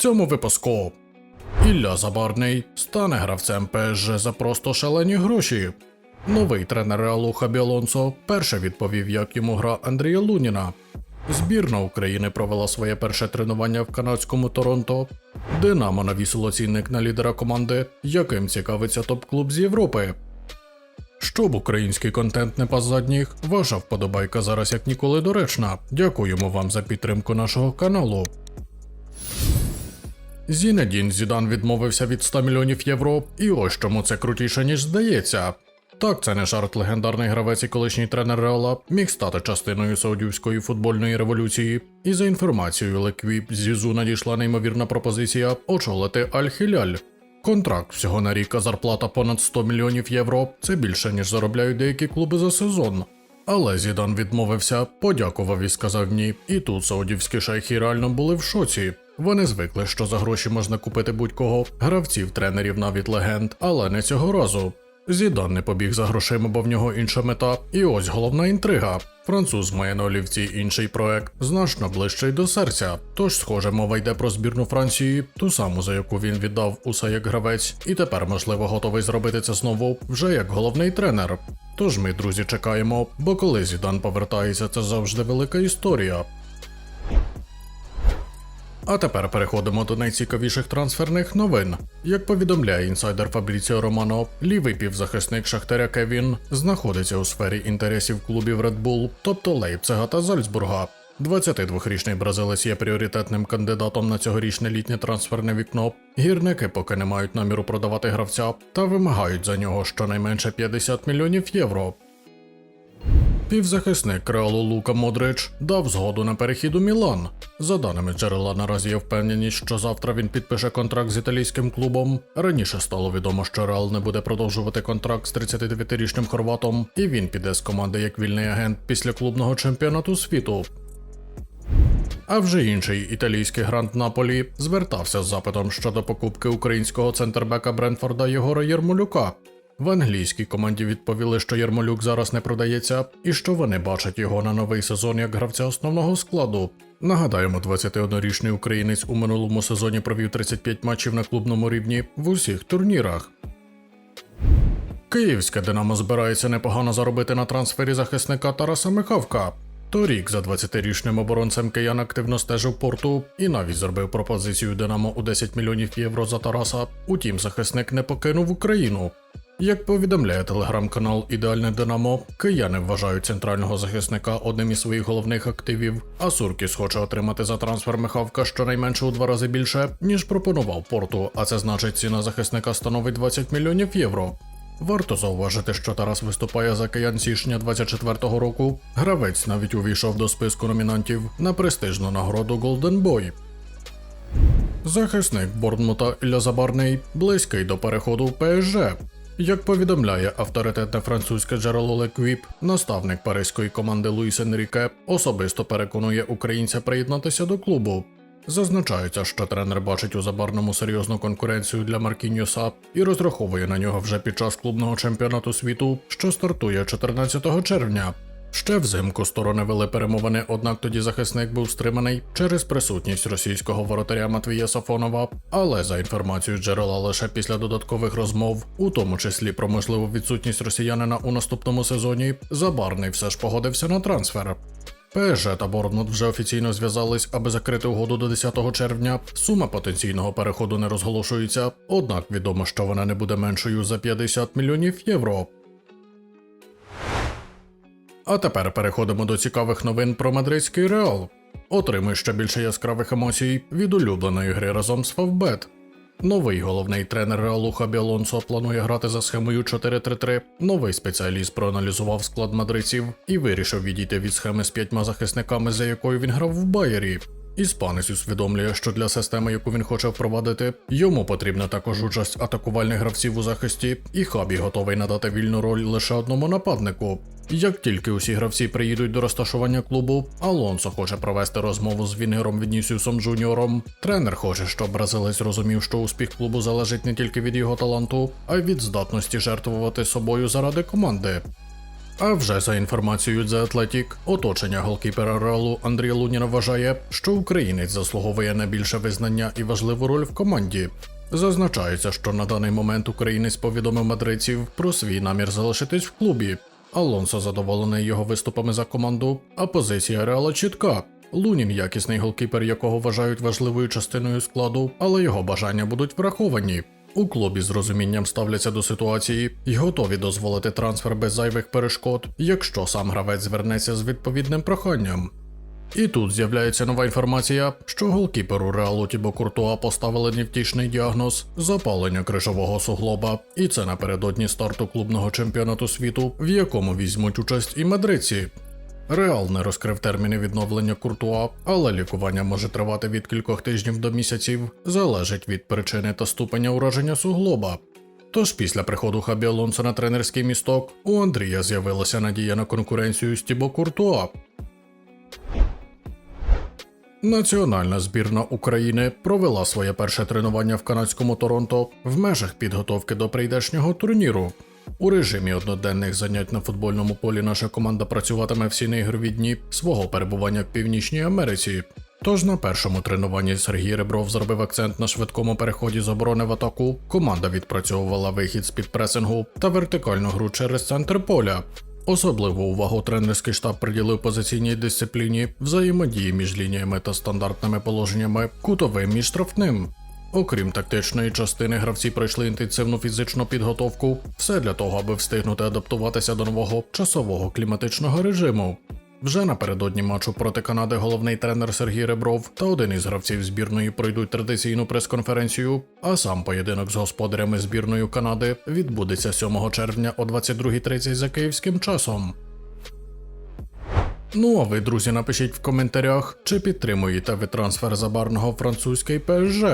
цьому випуску. Ілля Забарний стане гравцем ПСЖ за просто шалені гроші. Новий тренер Реалу Хабі Алонсо перше відповів, як йому гра Андрія Луніна. Збірна України провела своє перше тренування в канадському Торонто. Динамо навісило цінник на лідера команди, яким цікавиться топ-клуб з Європи. Щоб український контент не пас задніх, ваша вподобайка зараз як ніколи доречна. Дякуємо вам за підтримку нашого каналу. Зінедін Зідан відмовився від 100 мільйонів євро, і ось чому це крутіше, ніж здається. Так, це не жарт легендарний гравець і колишній тренер Реала міг стати частиною саудівської футбольної революції. І за інформацією Леквіп Зізу надійшла неймовірна пропозиція очолити Аль-Хіляль. Контракт всього на рік, а зарплата понад 100 мільйонів євро. Це більше ніж заробляють деякі клуби за сезон. Але Зідан відмовився, подякував і сказав ні. І тут саудівські шейхи реально були в шоці. Вони звикли, що за гроші можна купити будь-кого, гравців, тренерів, навіть легенд, але не цього разу. Зідан не побіг за грошима, бо в нього інша мета. І ось головна інтрига. Француз має на олівці інший проект, значно ближчий до серця. Тож, схоже, мова йде про збірну Франції, ту саму, за яку він віддав усе як гравець, і тепер, можливо, готовий зробити це знову вже як головний тренер. Тож ми, друзі, чекаємо, бо коли Зідан повертається, це завжди велика історія. А тепер переходимо до найцікавіших трансферних новин. Як повідомляє інсайдер Фабріціо Романо, лівий півзахисник Шахтаря Кевін знаходиться у сфері інтересів клубів Red Bull, тобто Лейпцига та Зальцбурга. 22-річний бразилець є пріоритетним кандидатом на цьогорічне літнє трансферне вікно. Гірники поки не мають наміру продавати гравця та вимагають за нього щонайменше 50 мільйонів євро. Півзахисник Реалу Лука Модрич дав згоду на перехід у Мілан. За даними джерела, наразі є впевненість, що завтра він підпише контракт з італійським клубом. Раніше стало відомо, що Реал не буде продовжувати контракт з 39-річним хорватом, і він піде з команди як вільний агент після клубного чемпіонату світу. А вже інший італійський грант Наполі звертався з запитом щодо покупки українського центрбека Брентфорда Єгора Єрмолюка. В англійській команді відповіли, що Єрмолюк зараз не продається, і що вони бачать його на новий сезон як гравця основного складу. Нагадаємо, 21-річний українець у минулому сезоні провів 35 матчів на клубному рівні в усіх турнірах. Київське Динамо збирається непогано заробити на трансфері захисника Тараса Михавка. Торік за 20-річним оборонцем киян активно стежив порту і навіть зробив пропозицію Динамо у 10 мільйонів євро за Тараса. Утім, захисник не покинув Україну. Як повідомляє телеграм-канал Ідеальне Динамо, кияни вважають центрального захисника одним із своїх головних активів, а Суркіс хоче отримати за трансфер Михавка щонайменше у два рази більше, ніж пропонував порту, а це значить ціна захисника становить 20 мільйонів євро. Варто зауважити, що Тарас виступає за киян січня 24-го року. Гравець навіть увійшов до списку номінантів на престижну нагороду Golden Boy. Захисник Борнмута Ілля Забарний близький до переходу в ПСЖ. Як повідомляє авторитетне французьке джерело Леквіп, наставник паризької команди Луїс Енріке особисто переконує українця приєднатися до клубу. Зазначається, що тренер бачить у забарному серйозну конкуренцію для Маркіньоса і розраховує на нього вже під час клубного чемпіонату світу, що стартує 14 червня. Ще взимку сторони вели перемовини, однак тоді захисник був стриманий через присутність російського воротаря Матвія Сафонова. Але за інформацією джерела лише після додаткових розмов, у тому числі про можливу відсутність росіянина у наступному сезоні, Забарний все ж погодився на трансфер. ПСЖ та Борнмут вже офіційно зв'язались, аби закрити угоду до 10 червня. Сума потенційного переходу не розголошується, однак відомо, що вона не буде меншою за 50 мільйонів євро. А тепер переходимо до цікавих новин про мадридський реал. Отримуй ще більше яскравих емоцій від улюбленої гри разом з Фавбет. Новий головний тренер Реалу Хабі Алонсо планує грати за схемою 4-3-3. Новий спеціаліст проаналізував склад мадридців і вирішив відійти від схеми з п'ятьма захисниками, за якою він грав в Байері. Іспанець усвідомлює, що для системи, яку він хоче впровадити, йому потрібна також участь атакувальних гравців у захисті, і Хабі готовий надати вільну роль лише одному нападнику. Як тільки усі гравці приїдуть до розташування клубу, Алонсо хоче провести розмову з Вінгером Вінісіусом Джуніором. Тренер хоче, щоб бразилець розумів, що успіх клубу залежить не тільки від його таланту, а й від здатності жертвувати собою заради команди. А вже за інформацією The Athletic, оточення голкіпера Реалу Андрія Луніна вважає, що українець заслуговує на більше визнання і важливу роль в команді. Зазначається, що на даний момент українець повідомив мадридців про свій намір залишитись в клубі. Алонсо задоволений його виступами за команду, а позиція Реала чітка. Лунін якісний голкіпер, якого вважають важливою частиною складу, але його бажання будуть враховані. У клубі з розумінням ставляться до ситуації і готові дозволити трансфер без зайвих перешкод, якщо сам гравець звернеться з відповідним проханням. І тут з'являється нова інформація, що голкіперу Реалу Тібо Куртуа поставили невтішний діагноз запалення крижового суглоба, і це напередодні старту клубного чемпіонату світу, в якому візьмуть участь і мадридці. Реал не розкрив терміни відновлення Куртуа, але лікування може тривати від кількох тижнів до місяців, залежить від причини та ступеня ураження суглоба. Тож після приходу Хабі Алонсо на тренерський місток у Андрія з'явилася надія на конкуренцію з Тібо Куртуа. Національна збірна України провела своє перше тренування в канадському Торонто в межах підготовки до прийдешнього турніру. У режимі одноденних занять на футбольному полі наша команда працюватиме всі неігрові дні свого перебування в Північній Америці. Тож на першому тренуванні Сергій Ребров зробив акцент на швидкому переході з оборони в атаку. Команда відпрацьовувала вихід з під пресингу та вертикальну гру через центр поля. Особливу увагу тренерський штаб приділив позиційній дисципліні, взаємодії між лініями та стандартними положеннями, кутовим і штрафним. Окрім тактичної частини, гравці пройшли інтенсивну фізичну підготовку, все для того, аби встигнути адаптуватися до нового часового кліматичного режиму. Вже напередодні матчу проти Канади головний тренер Сергій Ребров та один із гравців збірної пройдуть традиційну прес-конференцію, а сам поєдинок з господарями збірної Канади відбудеться 7 червня о 22.30 за київським часом. Ну а ви, друзі, напишіть в коментарях, чи підтримуєте ви трансфер забарного французький ПСЖ.